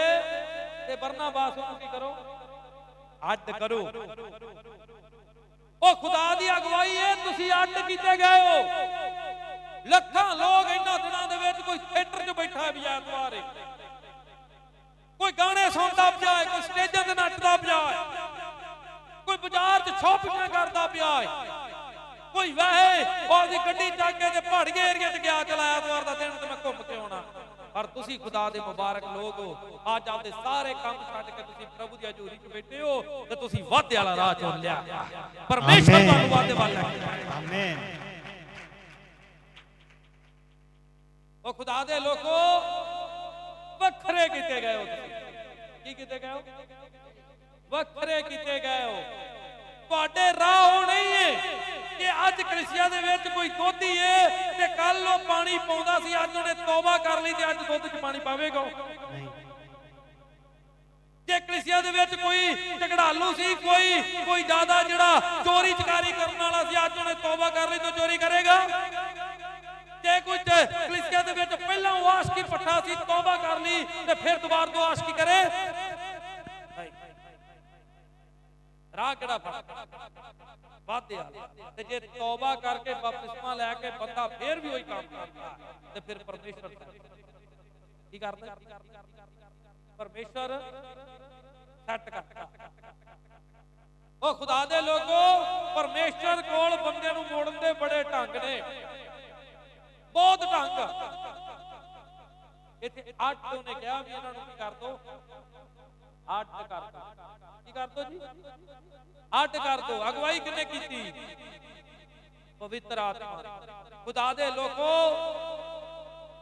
Speaker 1: ਤੇ ਬਰਨਾਬਾਸ ਨੂੰ ਕੀ ਕਰੋ? ਅੱਡ ਕਰੋ। ਉਹ ਖੁਦਾ ਦੀ ਅਗਵਾਈ ਹੈ, ਤੁਸੀਂ ਅੱਡ ਕੀਤੇ ਗਏ ਹੋ। ਲੱਖਾਂ ਲੋਕ ਇਹਨਾਂ ਦਿਨਾਂ ਦੇ ਵਿੱਚ ਕੋਈ ਥੀਏਟਰ 'ਚ ਬੈਠਾ ਵੀ ਐਤਵਾਰ ਹੈ ਕੋਈ ਗਾਣੇ ਸੁਣਦਾ ਪਿਆ ਹੈ, ਕੋਈ ਸਟੇਜਾਂ ਤੇ ਨੱਚਦਾ ਪਿਆ ਹੈ। ਕੋਈ ਬਾਜ਼ਾਰ 'ਚ ਸ਼ਾਪਿੰਗਾਂ ਕਰਦਾ ਪਿਆ ਹੈ। ਕੋਈ ਵਹਿ ਉਹਦੀ ਗੱਡੀ ਚੱਕ ਕੇ ਤੇ ਪਹਾੜੀ ਏਰੀਆ 'ਚ ਗਿਆ ਚਲਾ ਐਤਵਾਰ ਦਾ ਦਿਨ ਤੇ ਮੈਂ ਘੁੰਮ ਕੇ ਆਉਣਾ। ਪਰ ਤੁਸੀਂ ਖੁਦਾ ਦੇ ਮੁਬਾਰਕ ਲੋਕ ਹੋ। ਅੱਜ ਆਪਦੇ ਸਾਰੇ ਕੰਮ ਛੱਡ ਕੇ ਤੁਸੀਂ ਪ੍ਰਭੂ ਦੀ ਹਜ਼ੂਰੀ 'ਚ ਬੈਠੇ ਹੋ ਤੇ ਤੁਸੀਂ ਵਾਅਦੇ ਵਾਲਾ ਰਾਹ ਚੁਣ ਲਿਆ। ਪਰਮੇਸ਼ਰ। ਤੁਹਾਨੂੰ ਵਾਅਦੇ ਵੱਲ
Speaker 2: ਆਮੇਨ
Speaker 1: ਉਹ ਖੁਦਾ ਦੇ ਲੋਕੋ ਵੱਖਰੇ ਕੀਤੇ ਗਏ ਹੋ ਤੁਸੀਂ। ਕੀ ਕੀਤੇ ਗਏ ਹੋ? ਵੱਖਰੇ ਕੀਤੇ ਗਏ ਹੋ। ਤੁਹਾਡੇ ਰਾਹ ਉਹ ਨਹੀਂ ਹੈ ਕਿ ਅੱਜ ਕ੍ਰਿਸ਼ੀਆ ਦੇ ਵਿੱਚ ਕੋਈ ਦੋਧੀ ਏ ਤੇ ਕੱਲ ਉਹ ਪਾਣੀ ਪਾਉਂਦਾ ਸੀ ਅੱਜ ਉਹਨੇ ਤੋਬਾ ਕਰ ਲਈ ਤੇ ਅੱਜ ਦੁੱਧ 'ਚ ਪਾਣੀ ਪਾਵੇਗਾ।
Speaker 2: ਨਹੀਂ
Speaker 1: ਜੇ ਕ੍ਰਿਸ਼ੀਆ ਦੇ ਵਿੱਚ ਕੋਈ ਝਗੜਾਲੂ ਸੀ ਕੋਈ ਕੋਈ ਜ਼ਿਆਦਾ ਜਿਹੜਾ ਚੋਰੀ ਚਕਾਰੀ ਕਰਨ ਵਾਲਾ ਸੀ ਅੱਜ ਉਹਨੇ ਤੋਬਾ ਕਰ ਲਈ ਤਾਂ ਚੋਰੀ ਕਰੇਗਾ ਜੇ ਕੋਈ ਕਲੀਸਿਆ ਦੇ ਵਿੱਚ ਪਹਿਲਾਂ ਉਹ ਆਸ਼ਕੀ ਪੱਠਾ ਸੀ ਤੋਬਾ ਕਰ ਲਈ ਤੇ ਫਿਰ ਦੁਬਾਰਾ ਤੋਂ ਆਸ਼ਕੀ ਕਰੇ। ਰਾਹ ਕਿਹੜਾ ਫੜ ਵਾਦੇ ਤੇ ਜੇ ਤੋਬਾ ਕਰਕੇ ਬਪਤਿਸਮਾ ਲੈ ਕੇ ਬੰਦਾ ਫੇਰ ਵੀ ਉਹੀ ਕੰਮ ਕਰਦਾ, ਤੇ ਫਿਰ ਪਰਮੇਸ਼ਰ ਕੀ ਕਰਦਾ? ਪਰਮੇਸ਼ਰ ਸੈੱਟ ਕਰਦਾ। ਉਹ ਖੁਦਾ ਦੇ ਲੋਕੋ ਪਰਮੇਸ਼ਰ ਕੋਲ ਬੰਦੇ ਨੂੰ ਮੋੜਨ ਦੇ ਬੜੇ ਢੰਗ ਨੇ। ਬਹੁਤ ਢੰਗ। ਇੱਥੇ ਅੱਠ ਉਹਨੇ ਕਿਹਾ ਵੀ ਇਹਨਾਂ ਨੂੰ ਕੀ ਕਰ ਦੋ। ਅੱਠ ਕਰ ਦੋ। ਕੀ ਕਰ ਦੋ ਜੀ? ਅੱਠ ਕਰ ਦੋ। ਅਗਵਾਈ ਕਿਨੇ ਕੀਤੀ? ਪਵਿੱਤਰ ਆਤਮਾ। ਖੁਦਾ ਦੇ ਲੋਕੋ,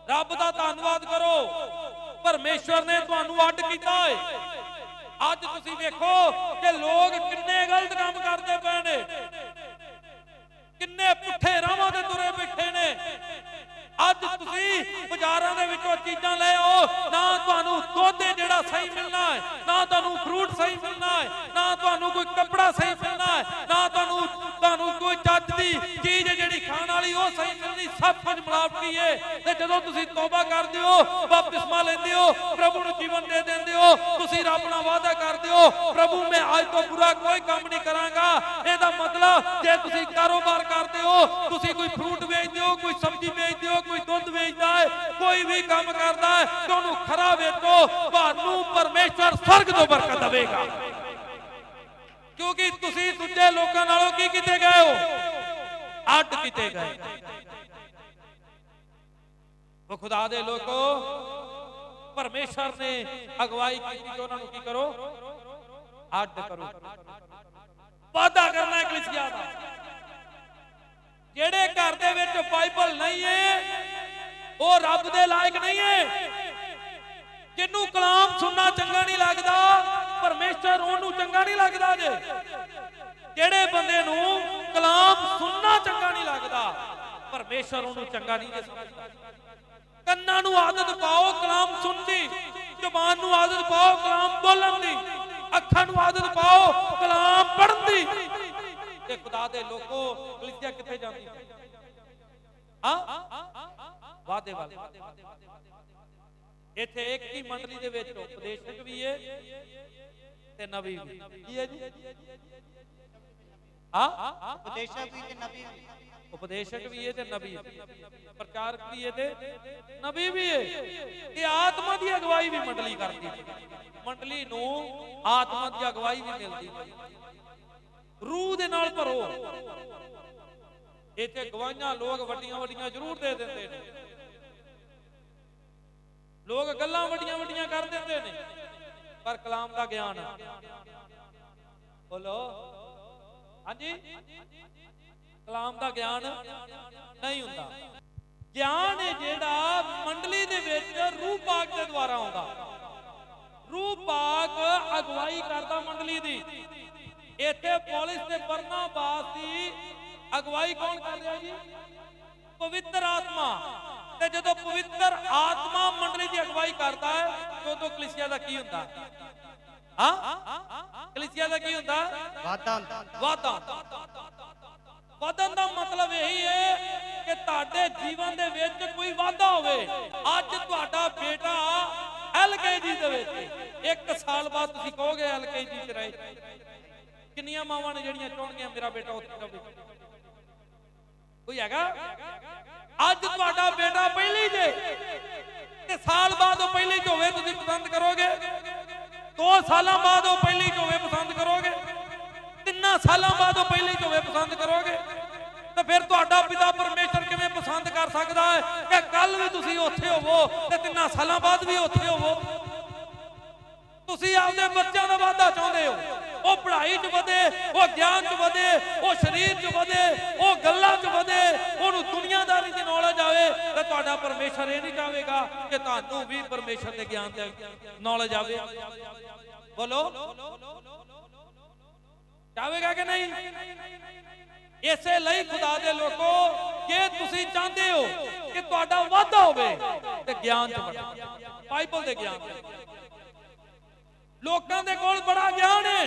Speaker 1: ਰੱਬ ਦਾ ਧੰਨਵਾਦ ਕਰੋ। ਪਰਮੇਸ਼ਵਰ ਨੇ ਤੁਹਾਨੂੰ ਅੱਡ ਕੀਤਾ ਹੈ ਅੱਜ ਤੁਸੀਂ ਵੇਖੋ ਕਿ ਲੋਕ ਕਿੰਨੇ ਗਲਤ ਕੰਮ ਕਰਦੇ ਪਏ ਨੇ। ਕਿੰਨੇ ਪੁੱਠੇ ਰਾਹਾਂ ਤੇ ਤੁਰੇ ਬੈਠੇ ਨੇ। ਅੱਜ ਤੁਸੀਂ ਬਾਜ਼ਾਰਾਂ ਦੇ ਵਿੱਚੋਂ ਚੀਜ਼ਾਂ ਲੈ ਆਓ। ਨਾ ਤੁਹਾਨੂੰ ਦੁੱਧ ਜਿਹੜਾ ਸਹੀ ਮਿਲਣਾ ਹੈ, ਨਾ ਤੁਹਾਨੂੰ ਫਰੂਟ ਸਹੀ ਮਿਲਣਾ ਹੈ, ਨਾ ਤੁਹਾਨੂੰ ਕੋਈ ਕੱਪੜਾ ਸਹੀ ਮਿਲਣਾ ਹੈ, ਨਾ ਤੁਹਾਨੂੰ ਤੁਹਾਨੂੰ ਕੋਈ ਚੱਜ ਦੀ ਚੀਜ਼ ਜਿਹੜੀ ਖਾਣ ਵਾਲੀ ਉਹ ਸਹੀ ਮਿਲਣੀ, ਸਭ ਕੁਝ ਮਿਲਾਵਟੀ ਹੈ ਤੇ ਜਦੋਂ ਤੁਸੀਂ ਤੋਬਾ ਕਰਦੇ ਹੋ, ਬਪਤਿਸਮਾ ਲੈਂਦੇ ਹੋ, ਪ੍ਰਭੂ ਨੂੰ ਜੀਵਨ ਦੇ ਦਿੰਦੇ ਹੋ, ਤੁਸੀਂ ਰੱਬ ਨਾਲ ਵਾਅਦਾ ਕਰਦੇ ਹੋ, ਪ੍ਰਭੂ, ਮੈਂ ਅੱਜ ਤੋਂ ਬੁਰਾ ਕੋਈ ਕੰਮ ਨਹੀਂ ਕਰਾਂਗਾ। ਇਹਦਾ ਮਤਲਬ ਜੇ ਤੁਸੀਂ ਕਾਰੋਬਾਰ ਕਰਦੇ ਹੋ, ਤੁਸੀਂ ਕੋਈ ਫਰੂਟ ਵੇਚਦੇ ਹੋ, ਕੋਈ ਸਬਜ਼ੀ ਵੇਚਦੇ ਹੋ, ਕੋਈ ਦੁੱਧ ਵੇਚਦਾ ਹੈ, ਕੋਈ ਵੀ ਕੰਮ ਕਰਦਾ ਹੈ ਤੇ ਉਹਨੂੰ ਖਰਾ ਵੇਚੋ ਤੁਹਾਨੂੰ ਪਰਮੇਸ਼ਵਰ ਸਵਰਗ ਤੋਂ ਬਰਕਤ ਦੇਵੇਗਾ। ਕਿਉਂਕਿ ਤੁਸੀਂ ਦੂਜੇ ਲੋਕਾਂ ਨਾਲੋਂ ਕੀ ਕੀਤੇ ਗਏ ਹੋ? ਅੱਡ ਕੀਤੇ ਗਏ। ਉਹ ਖੁਦਾ ਦੇ ਲੋਕੋ ਪਰਮੇਸ਼ਰ ਨੇ ਅਗਵਾਈ ਕੀਤੀ ਕਿ ਉਹਨਾਂ ਨੂੰ ਕੀ ਕਰੋ? ਅੱਡ ਕਰੋ। ਵਾਦਾ ਕਰਨਾ ਹੈ ਕਲੀਸਿਆ ਦਾ। ਜਿਹੜੇ ਘਰ ਦੇ ਵਿੱਚ ਬਾਈਬਲ ਨਹੀਂ ਹੈ, ਉਹ ਰੱਬ ਦੇ ਲਾਇਕ ਨਹੀਂ ਹੈ। ਜਿਹਨੂੰ ਕਲਾਮ ਸੁਣਨਾ ਚੰਗਾ ਨਹੀਂ ਲੱਗਦਾ, ਪਰਮੇਸ਼ਰ ਉਹਨੂੰ ਚੰਗਾ ਨਹੀਂ ਲੱਗਦਾ ਜੇ। ਜਿਹੜੇ ਬੰਦੇ ਨੂੰ ਕਲਾਮ ਸੁਣਨਾ ਚੰਗਾ ਨਹੀਂ ਲੱਗਦਾ, ਪਰਮੇਸ਼ਰ ਉਹਨੂੰ ਚੰਗਾ ਨਹੀਂ ਜੇ ਸਮਝਦਾ ਕੰਨਾਂ ਨੂੰ ਆਦਤ ਪਾਓ ਕਲਾਮ ਸੁਣਨ ਦੀ, ਜ਼ੁਬਾਨ ਨੂੰ ਆਦਤ ਪਾਓ ਕਲਾਮ ਬੋਲਣ ਦੀ, ਅੱਖਾਂ ਨੂੰ ਆਦਤ ਪਾਓ ਕਲਾਮ ਪੜ੍ਹਨ ਦੀ। ਤੇ ਖੁਦਾ ਦੇ ਲੋਕੋ ਕਲੀਸਿਆ ਕਿੱਥੇ ਜਾਂਦੀ? ਹਾਂ? ਵਾਦੇ ਵਾਦੇ ਇੱਥੇ ਇੱਕ ਹੀ ਮੰਡਲੀ ਦੇ ਵਿੱਚ ਉਪਦੇਸ਼ਕ ਵੀ ਹੈ ਤੇ ਨਬੀ ਵੀ। ਕੀ ਹੈ ਜੀ? ਹਾਂ?
Speaker 2: ਉਪਦੇਸ਼ਕ ਵੀ ਤੇ ਨਬੀ ਵੀ।
Speaker 1: ਉਪਦੇਸ਼ਕ ਵੀ ਹੈ ਤੇ ਨਬੀ ਵੀ। ਪ੍ਰਚਾਰਕ ਵੀ ਹੈ ਤੇ ਨਬੀ ਵੀ ਹੈ ਇਹ ਆਤਮਾ ਦੀ ਅਗਵਾਈ ਵੀ ਮੰਡਲੀ ਕਰਦੀ। ਹੈ ਮੰਡਲੀ ਨੂੰ ਆਤਮਾ ਦੀ ਅਗਵਾਈ ਵੀ ਮਿਲਦੀ। ਹੈ ਰੂਹ ਦੇ ਨਾਲ ਭਰੋ। ਇੱਥੇ ਗਵਾਈਆਂ ਲੋਕ ਵੱਡੀਆਂ ਵੱਡੀਆਂ ਜ਼ਰੂਰ ਦੇ ਦਿੰਦੇ ਨੇ। ਲੋਕ ਗੱਲਾਂ ਵੱਡੀਆਂ ਵੱਡੀਆਂ ਕਰ ਦਿੰਦੇ ਨੇ। ਪਰ ਕਲਾਮ ਦਾ ਗਿਆਨ ਬੋਲੋ। ਹਾਂਜੀ? ਕਲਾਮ ਦਾ ਗਿਆਨ ਨਹੀਂ ਹੁੰਦਾ। ਗਿਆਨ ਹੈ ਜਿਹੜਾ ਮੰਡਲੀ ਦੇ ਵਿੱਚ ਰੂਹ ਪਾਕ ਦੇ ਦੁਆਰਾ ਆਉਂਦਾ। ਰੂਹ ਪਾਕ ਅਗਵਾਈ ਕਰਦਾ ਮੰਡਲੀ ਦੀ। ਇੱਥੇ ਪੌਲਿਸ ਤੇ ਬਰਨਾਬਾਸ ਦੀ ਅਗਵਾਈ ਕੌਣ ਕਰ ਰਿਹਾ ਜੀ? ਪਵਿੱਤਰ ਆਤਮਾ। ਤੇ ਜਦੋਂ ਪਵਿੱਤਰ ਆਤਮਾ ਮੰਡਲੀ ਦੀ ਅਗਵਾਈ ਕਰਦਾ ਹੈ ਤੇ ਉਦੋਂ ਕਲੀਸਿਆ ਦਾ ਕੀ ਹੁੰਦਾ? ਹਾਂ? ਕਲੀਸਿਆ ਦਾ ਕੀ ਹੁੰਦਾ?
Speaker 2: ਵਾਧਾ। ਹੁੰਦਾ
Speaker 1: ਵਾਧਾ। ਵਧਣ ਦਾ ਮਤਲਬ ਇਹੀ ਹੈ ਕਿ ਤੁਹਾਡੇ ਜੀਵਨ ਦੇ ਵਿੱਚ ਕੋਈ ਵਾਧਾ ਹੋਵੇ ਅੱਜ ਤੁਹਾਡਾ ਬੇਟਾ ਐਲਕੇਜੀ ਦੇ ਵਿੱਚ। ਇੱਕ ਸਾਲ ਬਾਅਦ ਤੁਸੀਂ ਕਹੋਗੇ ਐਲਕੇਜੀ ਚ ਰਹੇ। ਕਿੰਨੀਆਂ ਮਾਵਾਂ ਨੇ ਜਿਹੜੀਆਂ ਚਾਹਣਗੀਆਂ ਮੇਰਾ ਬੇਟਾ ਉੱਥੇ ਰਵੇ ਕੋਈ ਹੈਗਾ? ਅੱਜ ਤੁਹਾਡਾ ਬੇਟਾ ਪਹਿਲੀ ਜੇ ਤੇ ਸਾਲ ਬਾਅਦ ਉਹ ਪਹਿਲੀ ਚ ਹੋਵੇ ਤੁਸੀਂ ਪਸੰਦ ਕਰੋਗੇ? ਦੋ ਸਾਲਾਂ ਬਾਅਦ ਉਹ ਪਹਿਲੀ ਚ ਹੋਵੇ ਪਸੰਦ ਕਰੋਗੇ? ਤਿੰਨਾਂ ਸਾਲਾਂ ਬਾਅਦ ਉਹ ਪਹਿਲੀ ਚ ਹੋਵੇ ਪਸੰਦ ਕਰੋਗੇ? ਤੇ ਫਿਰ ਤੁਹਾਡਾ ਪਿਤਾ ਪਰਮੇਸ਼ਰ ਕਿਵੇਂ ਪਸੰਦ ਕਰ ਸਕਦਾ ਹੈ? ਕਿ ਕੱਲ ਵੀ ਤੁਸੀਂ ਉੱਥੇ ਹੋਵੋ ਤੇ ਤਿੰਨਾਂ ਸਾਲਾਂ ਬਾਅਦ ਵੀ ਉੱਥੇ ਹੋਵੋ? ਤੁਸੀਂ ਆਪਦੇ ਬੱਚਿਆਂ ਪੜ੍ਹਾਈ 'ਚ ਵਧੇ, ਉਹ ਗਿਆਨ 'ਚ ਵਧੇ, ਉਹ ਸਰੀਰ 'ਚ ਵਧੇ, ਉਹ ਗੱਲਾਂ 'ਚ ਵਧੇ, ਉਹਨੂੰ ਦੁਨੀਆਦਾਰੀ ਦੀ ਨੌਲੇਜ ਆਵੇ, ਤੇ ਤੁਹਾਡਾ ਪਰਮੇਸ਼ਰ ਇਹ ਨਹੀਂ ਚਾਹੇਗਾ ਕਿ ਤੁਹਾਨੂੰ ਵੀ ਪਰਮੇਸ਼ਰ ਦੇ ਗਿਆਨ ਤੇ ਨੌਲੇਜ ਆਵੇ। ਬੋਲੋ। ਚਾਹੇਗਾ ਕਿ ਨਹੀਂ? ਇਸੇ ਲਈ ਖੁਦਾ ਦੇ ਲੋਕੋ, ਜੇ ਤੁਸੀਂ ਚਾਹੁੰਦੇ ਹੋ ਕਿ ਤੁਹਾਡਾ ਵਾਧਾ ਹੋਵੇ, ਤੇ ਗਿਆਨ 'ਚ ਵਧੋ ਬਾਈਬਲ ਦੇ ਗਿਆਨ ਲੋਕਾਂ ਦੇ ਕੋਲ ਬੜਾ ਗਿਆਨ ਹੈ।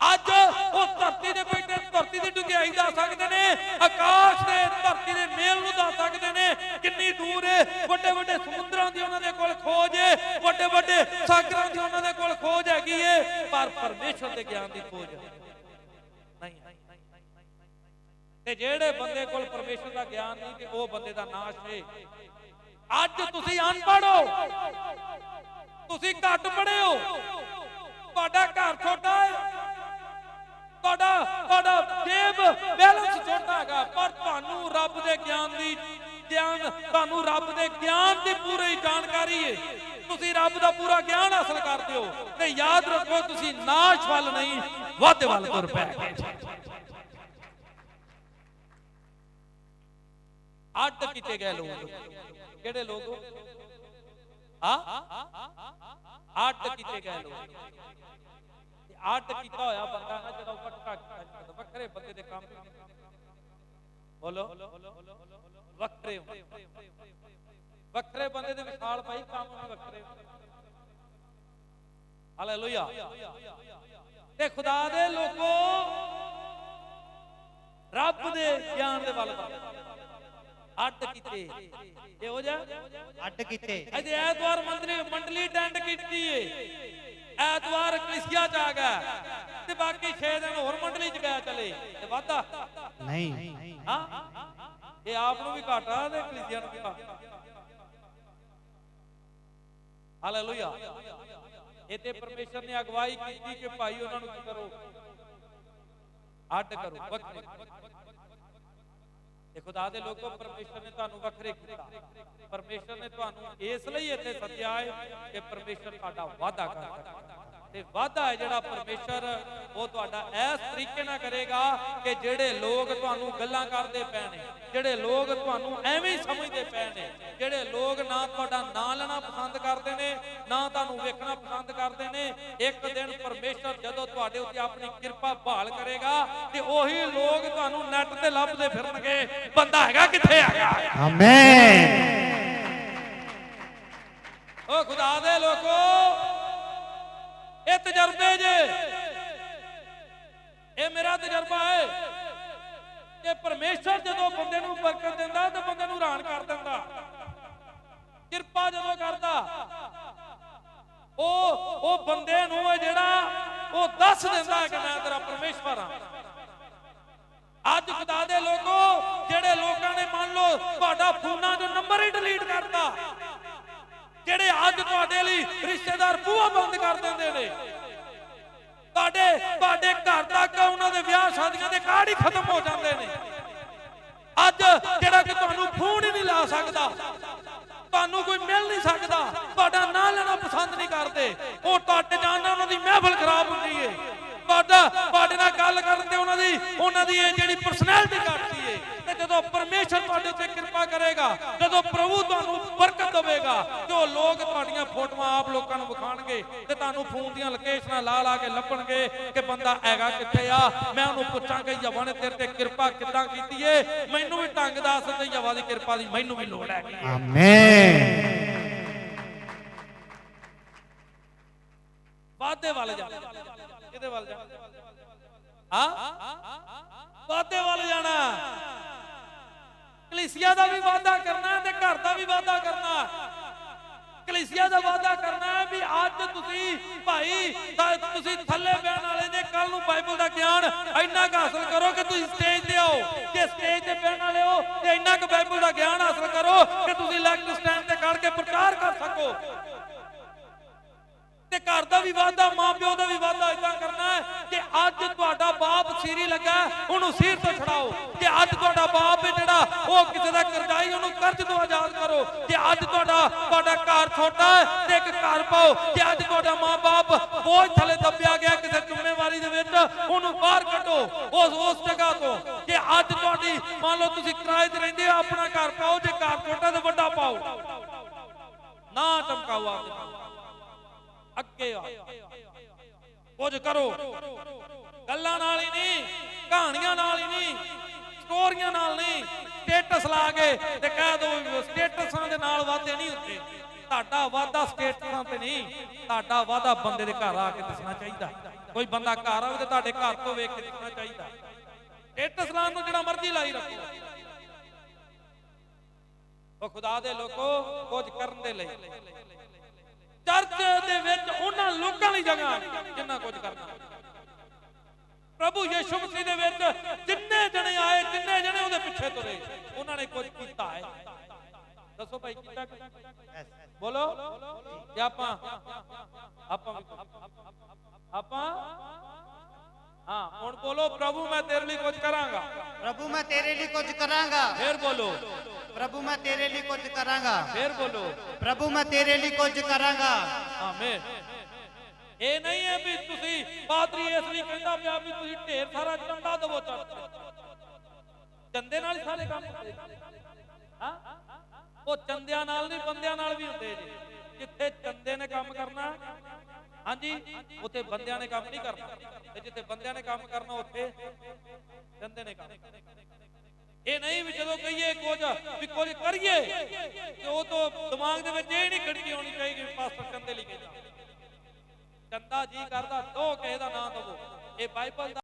Speaker 1: ਅੱਜ ਉਹ ਧਰਤੀ ਦੇ ਬੈਠੇ, ਧਰਤੀ ਦੀ ਡੁੰਗਾਈ ਦੱਸ ਸਕਦੇ ਨੇ, ਆਕਾਸ਼ ਦੇ ਧਰਤੀ ਦੇ ਮੇਲ ਨੂੰ ਦੱਸ ਸਕਦੇ ਨੇ, ਕਿੰਨੀ ਦੂਰ ਹੈ। ਵੱਡੇ ਵੱਡੇ ਸਮੁੰਦਰਾਂ ਦੀ ਉਹਨਾਂ ਦੇ ਕੋਲ ਖੋਜ ਹੈ ਵੱਡੇ ਵੱਡੇ ਸਾਗਰਾਂ ਦੀ ਉਹਨਾਂ ਦੇ ਕੋਲ ਖੋਜ ਹੈਗੀ ਹੈ, ਪਰ ਪਰਮੇਸ਼ਰ ਦੇ ਗਿਆਨ ਦੀ ਖੋਜ ਨਹੀਂ ਤੇ ਜਿਹੜੇ ਬੰਦੇ ਕੋਲ ਪਰਮੇਸ਼ਰ ਦਾ ਗਿਆਨ ਨਹੀਂ, ਤੇ ਉਹ ਬੰਦੇ ਦਾ ਨਾਸ਼ ਹੈ। ਅੱਜ ਤੁਸੀਂ ਅਨਪੜ੍ਹ ਹੋ। ਤੁਸੀਂ ਘੱਟ ਪੜ੍ਹੇ ਹੋ। ਤੁਹਾਡਾ ਘਰ ਛੋਟਾ ਹੈ। ਤੁਹਾਡਾ ਤੁਹਾਡਾ ਜੇਬ ਬੈਲੈਂਸ ਛੋਟਾ ਹੈਗਾ। ਪਰ ਤੁਹਾਨੂੰ ਰੱਬ ਦੇ ਗਿਆਨ ਦੀ ਗਿਆਨ, ਤੁਹਾਨੂੰ ਰੱਬ ਦੇ ਗਿਆਨ ਦੀ ਪੂਰੀ ਜਾਣਕਾਰੀ ਹੈ ਤੁਸੀਂ ਰੱਬ ਦਾ ਪੂਰਾ ਗਿਆਨ ਹਾਸਲ ਕਰਦੇ ਹੋ। ਤੇ ਯਾਦ ਰੱਖੋ, ਤੁਸੀਂ ਨਾਸ਼ ਵੱਲ ਨਹੀਂ, ਵਾਧੇ ਵੱਲ ਤੁਰ ਪੈ ਅੱਡ ਕੀਤੇ ਗਏ ਲੋਕ। ਕਿਹੜੇ ਲੋਕ? ਆ ਅੱਡ ਕੀਤੇ ਗਏ ਲੋਕ ਅੱਡ ਕੀਤਾ ਹੋਇਆ ਬੰਦਾ ਨਾ ਜਦੋਂ ਵੱਖਰਾ ਵੱਖਰੇ ਬੰਦੇ ਦੇ ਕੰਮ ਬੋਲੋ। ਵੱਖਰੇ ਵੱਖਰੇ ਬੰਦੇ ਦੇ ਵਿਸ਼ਾਲ ਭਾਈ ਕੰਮ ਵੀ ਵੱਖਰੇ ਹਾਲੇਲੂਇਆ। ਤੇ ਖੁਦਾ ਦੇ ਲੋਕੋ, ਰੱਬ ਦੇ ਗਿਆਨ ਦੇ ਵੱਲ ਵੱਧ ਅੱਡ ਕੀਤੇ। ਇਹੋ ਜਿਹਾ
Speaker 2: ਅੱਡ ਕੀਤੇ।
Speaker 1: ਅੱਜ ਐਤਵਾਰ ਮੰਡਲੀ ਮੰਡਲੀ ਟੈਂਡ ਕੀਤੀ ਏ। ਐਤਵਾਰ ਕਲਿਸਿਆ ਚ ਆ ਗਿਆ। ਤੇ ਬਾਕੀ 6 ਦਿਨ ਹੋਰ ਮੰਡਲੀ ਚ ਗਿਆ ਚਲੇ। ਤੇ ਵਾਧਾ।
Speaker 2: ਨਹੀਂ।
Speaker 1: ਹਾਂ। ਇਹ ਆਪ ਨੂੰ ਵੀ ਘਾਟਾ ਤੇ ਕਲਿਸਿਆ ਨੂੰ ਵੀ ਘਾਟਾ। ਹਾਲੇਲੂਇਆ। ਇਹ ਤੇ ਪਰਮੇਸ਼ਰ ਨੇ ਅਗਵਾਈ ਕੀਤੀ ਕਿ ਭਾਈ ਉਹਨਾਂ ਨੂੰ ਕੀ ਕਰੋ? ਅੱਡ ਕਰੋ। ਵੱਖਰੇ। ਤੇ ਖੁਦਾ ਦੇ ਲੋਕੋ, ਪਰਮੇਸ਼ਰ ਨੇ ਤੁਹਾਨੂੰ ਵੱਖਰੇ ਕੀਤਾ। ਪਰਮੇਸ਼ਰ ਨੇ ਤੁਹਾਨੂੰ ਇਸ ਲਈ ਇੱਥੇ ਸੱਦਿਆ ਹੈ ਕਿ ਪਰਮੇਸ਼ਰ ਤੁਹਾਡਾ ਵਾਅਦਾ ਕਰ ਸਕਦਾ ਤੇ ਵਾਅਦਾ ਹੈ ਜਿਹੜਾ ਪਰਮੇਸ਼ਰ ਉਹ ਤੁਹਾਡਾ ਇਸ ਤਰੀਕੇ ਨਾਲ ਕਰੇਗਾ ਕਿ ਜਿਹੜੇ ਲੋਕ ਤੁਹਾਨੂੰ ਗੱਲਾਂ ਕਰਦੇ ਪਏ ਨੇ ਜਿਹੜੇ ਲੋਕ ਤੁਹਾਨੂੰ ਐਵੇਂ ਹੀ ਸਮਝਦੇ ਪਏ ਨੇ ਜਿਹੜੇ ਲੋਕ ਨਾ ਤੁਹਾਡਾ ਨਾਂ ਲੈਣਾ ਪਸੰਦ ਕਰਦੇ ਨੇ ਨਾ ਤੁਹਾਨੂੰ ਵੇਖਣਾ ਪਸੰਦ ਕਰਦੇ ਨੇ ਇੱਕ ਦਿਨ ਪਰਮੇਸ਼ਰ ਜਦੋਂ ਤੁਹਾਡੇ ਉੱਤੇ ਆਪਣੀ ਕਿਰਪਾ ਬਹਾਲ ਕਰੇਗਾ ਤੇ ਉਹੀ ਲੋਕ ਤੁਹਾਨੂੰ ਨੈਟ ਤੇ ਲੱਭਦੇ ਫਿਰਨਗੇ ਬੰਦਾ ਹੈਗਾ ਕਿੱਥੇ ਹੈਗਾ?
Speaker 2: ਆਮੇਨ
Speaker 1: ਓ ਖੁਦਾ ਦੇ ਲੋਕੋ ਇਹ ਤਜਰਬੇ ਜੇ। ਇਹ ਮੇਰਾ ਤਜਰਬਾ ਹੈ ਕਿ ਪਰਮੇਸ਼ਰ ਜਦੋਂ ਬੰਦੇ ਨੂੰ ਬਰਕਤ ਦਿੰਦਾ, ਤੇ ਬੰਦੇ ਨੂੰ ਹੈਰਾਨ ਕਰ ਦਿੰਦਾ। ਕਿਰਪਾ ਜਦੋਂ ਕਰਦਾ, ਉਹ ਉਹ ਬੰਦੇ ਨੂੰ ਜਿਹੜਾ, ਉਹ ਦੱਸ ਦਿੰਦਾ ਕਿ ਮੈਂ ਤੇਰਾ ਪਰਮੇਸ਼ਵਰ ਹਾਂ। ਅੱਜ ਖੁਦਾ ਦੇ ਲੋਕੋ, ਜਿਹੜੇ ਲੋਕਾਂ ਨੇ ਮੰਨ ਲਓ ਤੁਹਾਡਾ ਫੋਨਾਂ 'ਚੋਂ ਨੰਬਰ ਹੀ ਡਿਲੀਟ ਕਰਤਾ। ਜਿਹੜੇ ਅੱਜ ਤੁਹਾਡੇ ਲਈ ਰਿਸ਼ਤੇਦਾਰ ਬੂਹਾ ਬੰਦ ਕਰ ਦਿੰਦੇ ਨੇ। ਤੁਹਾਡੇ ਤੁਹਾਡੇ ਘਰ ਤੱਕ ਉਹਨਾਂ ਦੇ ਵਿਆਹ ਸ਼ਾਦੀਆਂ ਦੇ ਕਾਰਡ ਹੀ ਖਤਮ ਹੋ ਜਾਂਦੇ ਨੇ। ਅੱਜ ਜਿਹੜਾ ਕਿ ਤੁਹਾਨੂੰ ਫੋਨ ਹੀ ਨਹੀਂ ਲਾ ਸਕਦਾ, ਤੁਹਾਨੂੰ ਕੋਈ ਮਿਲ ਨਹੀਂ ਸਕਦਾ, ਤੁਹਾਡਾ ਨਾਂ ਲੈਣਾ ਪਸੰਦ ਨਹੀਂ ਕਰਦੇ। ਉਹ ਟੱਟ ਜਾਣਾ ਉਹਨਾਂ ਦੀ ਮਹਿਫਲ ਖਰਾਬ ਹੁੰਦੀ ਏ। ਤੁਹਾਡਾ, ਤੁਹਾਡੇ ਨਾਲ ਗੱਲ ਕਰਨ ਤੇ ਉਹਨਾਂ ਦੀ ਉਹਨਾਂ ਦੀ ਇਹ ਜਿਹੜੀ ਪਰਸਨੈਲਿਟੀ ਘਟਦੀ ਜਦੋਂ ਪਰਮੇਸ਼ਰ ਤੁਹਾਡੇ ਉੱਤੇ ਕਿਰਪਾ ਕਰੇਗਾ ਜਦੋਂ ਪ੍ਰਭੂ ਤੁਹਾਨੂੰ ਬਰਕਤ ਦੇਵੇਗਾ ਤੇ ਉਹ ਲੋਕ ਤੁਹਾਡੀਆਂ ਫੋਟੋਆਂ ਆਪ ਲੋਕਾਂ ਨੂੰ ਵਿਖਾਣਗੇ ਤੇ ਤੁਹਾਨੂੰ ਫੋਨ ਦੀਆਂ ਲੋਕੇਸ਼ਨਾਂ ਲਾ ਲਾ ਕੇ ਲੱਭਣਗੇ ਕਿ ਬੰਦਾ ਹੈਗਾ ਕਿੱਥੇ ਆ। ਮੈਂ ਉਹਨੂੰ ਪੁੱਛਾਂਗਾ ਯਵਾ ਨੇ ਤੇਰੇ ਤੇ ਕਿਰਪਾ ਕਿੱਦਾਂ ਕੀਤੀ ਏ? ਮੈਨੂੰ ਵੀ ਢੰਗ ਦੱਸ ਤੇ ਯਵਾ ਦੀ ਕਿਰਪਾ ਦੀ ਮੈਨੂੰ ਵੀ ਲੋੜ ਹੈਗੀ
Speaker 2: ਆਮੇਨ
Speaker 1: ਵਾਅਦੇ ਵੱਲ ਜਾ ਕਿਹਦੇ ਵੱਲ ਜਾ ਹਾਂ? ਵਾਅਦੇ ਵੱਲ ਜਾਣਾ। ਕਲੀਸਿਆ ਦਾ ਵੀ ਵਾਅਦਾ ਕਰਨਾ ਤੇ ਘਰ ਦਾ ਵੀ ਵਾਅਦਾ ਕਰਨਾ। ਕਲੀਸਿਆ ਦਾ ਵਾਅਦਾ ਕਰਨਾ ਹੈ ਵੀ ਅੱਜ ਤੁਸੀਂ ਭਾਈ ਤੁਸੀਂ ਥੱਲੇ ਬਹਿਣ ਵਾਲੇ ਨੇ ਕੱਲ ਨੂੰ ਬਾਈਬਲ ਦਾ ਗਿਆਨ ਇੰਨਾ ਕੁ ਹਾਸਲ ਕਰੋ ਕਿ ਤੁਸੀਂ ਸਟੇਜ ਤੇ ਆਓ। ਜੇ ਸਟੇਜ ਤੇ ਬਹਿਣ ਵਾਲੇ ਹੋ, ਤੇ ਇੰਨਾ ਕੁ ਬਾਈਬਲ ਦਾ ਗਿਆਨ ਹਾਸਲ ਕਰੋ ਕਿ ਤੁਸੀਂ ਲੈਕਚਰ ਸਟੈਂਡ ਤੇ ਖੜ ਕੇ ਪ੍ਰਚਾਰ ਕਰ ਸਕੋ। ਘਰ ਦਾ ਵੀ ਵਾਅਦਾ, ਮਾਂ ਦਾ ਵੀ ਵਾਅਦਾ ਇਦਾਂ ਕਰਨਾ ਕਿ ਅੱਜ ਤੁਹਾਡਾ ਬਾਪ ਸੀਰੀ ਲੱਗਾ, ਉਹਨੂੰ ਸੀਰ ਤੋਂ ਛਡਾਓ। ਕਿ ਅੱਜ ਤੁਹਾਡਾ ਬਾਪ ਹੈ ਜਿਹੜਾ, ਉਹ ਕਿਸੇ ਦਾ ਕਰਜ਼ਾਈ, ਉਹਨੂੰ ਕਰਜ਼ ਤੋਂ ਆਜ਼ਾਦ ਕਰੋ। ਕਿ ਅੱਜ ਤੁਹਾਡਾ ਤੁਹਾਡਾ ਘਰ ਛੋਟਾ ਤੇ ਇੱਕ ਘਰ ਪਾਓ। ਕਿ ਅੱਜ ਤੁਹਾਡਾ ਮਾਂ-ਬਾਪ ਬੋਝ ਥੱਲੇ ਦੱਬਿਆ ਗਿਆ ਕਿਸੇ ਜ਼ਿੰਮੇਵਾਰੀ ਦੇ ਵਿੱਚ, ਉਹਨੂੰ ਬਾਹਰ ਕੱਢੋ, ਉਸ ਉਸ ਜਗ੍ਹਾ ਤੋਂ। ਕਿ ਅੱਜ ਤੁਹਾਡੀ, ਮੰਨ ਲਓ ਤੁਸੀਂ ਕਿਰਾਏ ਤੇ ਰਹਿੰਦੇ ਹੋ, ਆਪਣਾ ਘਰ ਪਾਓ ਜੇ ਘਰ ਛੋਟਾ ਤੇ ਵੱਡਾ ਪਾਓ। ਨਾ ਟਮਕਾਓ ਆਪਦੇ ਅੱਗੇ ਆ। ਕੁਝ ਕਰੋ। ਗੱਲਾਂ ਨਾਲ ਹੀ ਨਹੀਂ, ਕਹਾਣੀਆਂ ਨਾਲ ਹੀ ਨਹੀਂ, ਸਟੋਰੀਆਂ ਨਾਲ ਨਹੀਂ। ਸਟੇਟਸ ਲਾ ਕੇ ਤੇ ਕਹਿ ਦੋ ਸਟੇਟਸਾਂ ਦੇ ਨਾਲ ਵਾਅਦੇ ਨਹੀਂ ਹੁੰਦੇ। ਤੁਹਾਡਾ ਵਾਅਦਾ ਸਟੇਟਸਾਂ ਤੇ ਨਹੀਂ, ਤੁਹਾਡਾ ਵਾਅਦਾ ਬੰਦੇ ਦੇ ਘਰ ਆ ਕੇ ਦੱਸਣਾ ਚਾਹੀਦਾ। ਕੋਈ ਬੰਦਾ ਘਰ ਆਵੇ ਤੇ ਤੁਹਾਡੇ ਘਰ ਤੋਂ ਵੇਖ ਕੇ ਦੱਸਣਾ ਚਾਹੀਦਾ। ਸਟੇਟਸ ਲਾਉਣ ਨੂੰ ਜਿਹੜਾ ਮਰਜ਼ੀ ਲਾਈ ਰੱਖੋ। ਉਹ ਖੁਦਾ ਦੇ ਲੋਕੋ, ਕੁਝ ਕਰਨ ਦੇ ਲਈ। ਚਰਚ ਦੇ ਵਿੱਚ ਉਹਨਾਂ ਲੋਕਾਂ ਲਈ ਜਗ੍ਹਾ ਜਿੰਨਾ ਕੁਝ ਕਰਨਾ ਪ੍ਰਭੂ ਯਿਸੂ ਮਸੀਹ ਦੇ ਵਿੱਚ ਜਿੰਨੇ ਜਣੇ ਆਏ ਜਿੰਨੇ ਜਣੇ ਉਹਦੇ ਪਿੱਛੇ ਤੁਰੇ ਉਹਨਾਂ ਨੇ ਕੁਝ ਕੀਤਾ ਹੈ। ਦੱਸੋ ਭਾਈ ਕੀਤਾ? ਬੋਲੋ। ਜੇ ਆਪਾਂ ਆਪਾਂ ਆਪਾਂ ਹਾਂ ਹੁਣ ਬੋਲੋ ਪ੍ਰਭੂ ਮੈਂ ਤੇਰੇ ਲਈ ਕੁਝ ਕਰਾਂਗਾ।
Speaker 2: ਪ੍ਰਭੂ ਮੈਂ ਤੇਰੇ ਲਈ ਕੁਝ ਕਰਾਂਗਾ।
Speaker 1: ਫੇਰ ਬੋਲੋ।
Speaker 2: ਪ੍ਰਭੂ ਮੈਂ ਤੇਰੇ ਲਈ ਕੁਝ ਕਰਾਂਗਾ।
Speaker 1: ਫੇਰ ਬੋਲੋ।
Speaker 2: ਪ੍ਰਭੂ ਮੈਂ ਤੇਰੇ ਲਈ ਕੁਝ ਕਰਾਂਗਾ।
Speaker 1: ਆਮੇਨ। ਇਹ ਨਹੀਂ ਹੈ ਵੀ ਤੁਸੀਂ ਪਾਦਰੀ ਇਸ ਲਈ ਕਹਿੰਦਾ ਪਿਆ ਵੀ ਤੁਸੀਂ ਢੇਰ ਸਾਰਾ ਚੰਦਾ ਦਵੋ ਚਰਚ ਚੰਦੇ ਨਾਲ ਹੀ ਸਾਰੇ ਕੰਮ ਹੁੰਦੇ ਹਾਂ? ਉਹ ਚੰਦਿਆਂ ਨਾਲ ਨਹੀਂ ਬੰਦਿਆਂ ਨਾਲ ਵੀ ਹੁੰਦੇ ਜੀ। ਜਿੱਥੇ ਚੰਦੇ ਨੇ ਕੰਮ ਕਰਨਾ ਹਾਂਜੀ ਉੱਥੇ ਬੰਦਿਆਂ ਨੇ ਕੰਮ ਨਹੀਂ ਕਰਨਾ। ਤੇ ਜਿੱਥੇ ਬੰਦਿਆਂ ਨੇ ਕੰਮ ਕਰਨਾ ਉੱਥੇ ਚੰਦੇ ਨੇ ਕੰਮ ਇਹ ਨਹੀਂ ਵੀ ਜਦੋਂ ਕਹੀਏ ਕੁਝ ਵੀ ਕੁਝ ਕਰੀਏ, ਤੇ ਉਹ ਤੋਂ ਦਿਮਾਗ ਦੇ ਵਿੱਚ ਇਹ ਨਹੀਂ ਖੜਕੀ ਹੋਣੀ ਚਾਹੀਦੀ ਵੀ ਪਾਸਟਰ ਚੰਦੇ ਲਈ ਕਹਿੰਦਾ। ਚੰਦਾ ਜੀ ਕਰਦਾ, ਦੋ ਕਿਸੇ ਦਾ ਨਾਂ ਦਵੋ। ਇਹ ਬਾਈਬਲ ਦਾ